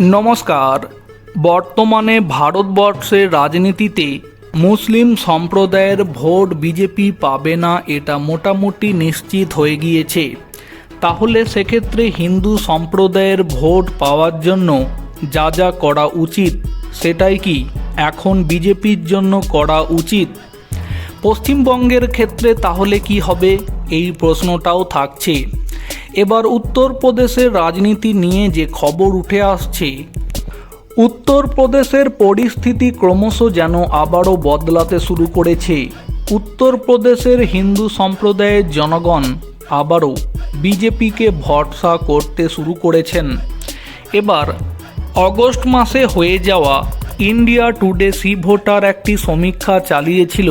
নমস্কার। বর্তমানে ভারতবর্ষের রাজনীতিতে মুসলিম সম্প্রদায়ের ভোট বিজেপি পাবে না এটা মোটামুটি নিশ্চিত হয়ে গিয়েছে। তাহলে সেক্ষেত্রে হিন্দু সম্প্রদায়ের ভোট পাওয়ার জন্য যা যা করা উচিত সেটাই কি এখন বিজেপির জন্য করা উচিত? পশ্চিমবঙ্গের ক্ষেত্রে তাহলে কি হবে? এই প্রশ্নটাও থাকছে। এবার উত্তরপ্রদেশের রাজনীতি নিয়ে যে খবর উঠে আসছে, উত্তরপ্রদেশের পরিস্থিতি ক্রমশ যেন আবারও বদলাতে শুরু করেছে। উত্তরপ্রদেশের হিন্দু সম্প্রদায়ের জনগণ আবারও বিজেপিকে ভরসা করতে শুরু করেছেন। এবার অগস্ট মাসে হয়ে যাওয়া ইন্ডিয়া টুডে সি ভোটার একটি সমীক্ষা চালিয়েছিল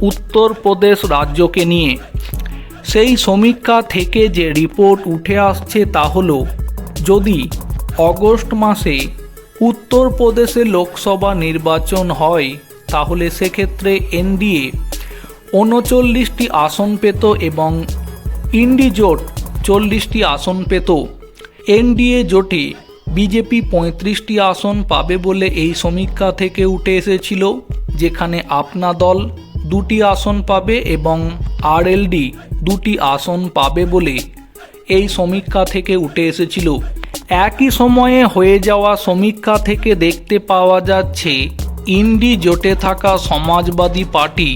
উত্তরপ্রদেশ রাজ্যকে নিয়ে। সেই সমীক্ষা থেকে যে রিপোর্ট উঠে আসছে তা হলো, যদি অগস্ট মাসে উত্তরপ্রদেশে লোকসভা নির্বাচন হয়, তাহলে সেক্ষেত্রে এনডিএ উনচল্লিশটি আসন পেত এবং ইন্ডি জোট চল্লিশটি আসন পেত। এনডিএ জোটে বিজেপি পঁয়ত্রিশটি আসন পাবে বলে এই সমীক্ষা থেকে উঠে এসেছিল, যেখানে আপনা দল দুটি আসন পাবে এবং আরএলডি দুটি আসন পাবে বলে এই সমীক্ষা থেকে উঠে এসেছিল। একই সময়ে হয়ে যাওয়া সমীক্ষা থেকে দেখতে পাওয়া যাচ্ছে, ইন্ডি জোটে থাকা সমাজবাদী পার্টি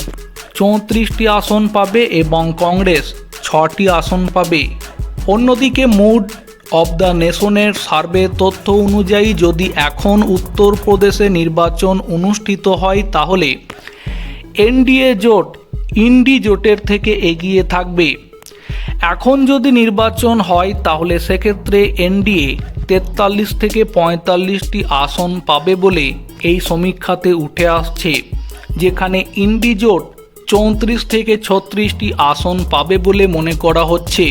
চৌত্রিশটি আসন পাবে এবং কংগ্রেস ছটি আসন পাবে। অন্যদিকে মুড অব দ্য নেশনের সার্ভে তথ্য অনুযায়ী যদি এখন উত্তরপ্রদেশে নির্বাচন অনুষ্ঠিত হয় তাহলে এনডিএ জোট ইন্ডি জোটের থেকে এগিয়ে থাকবে। এখন যদি নির্বাচন হয়, তাহলে সেক্ষেত্রে এনডিএ তেতাল্লিশ থেকে পঁয়তাল্লিশটি আসন পাবে বলে এই সমীক্ষাতে উঠে আসছে, যেখানে ইন্ডি জোট চৌত্রিশ থেকে ছত্রিশটি আসন পাবে বলে মনে করা হচ্ছে।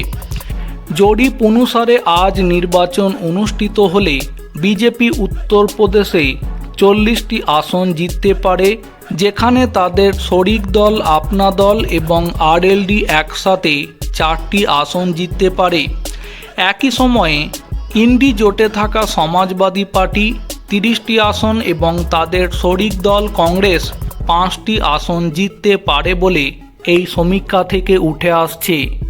জরিপ অনুসারে আজ নির্বাচন অনুষ্ঠিত হলে বিজেপি উত্তরপ্রদেশে চল্লিশটি আসন জিততে পারে যেখানে তাদের শরিক দল, আপনা দল এবং আরএলডি একসাথে চারটি আসন জিততে পারে। একই সময়ে ইন্ডি জোটে থাকা সমাজবাদী পার্টি তিরিশটি আসন এবং তাদের শরিক দল কংগ্রেস পাঁচটি আসন জিততে পারে বলে এই সমীক্ষা থেকে উঠে আসছে।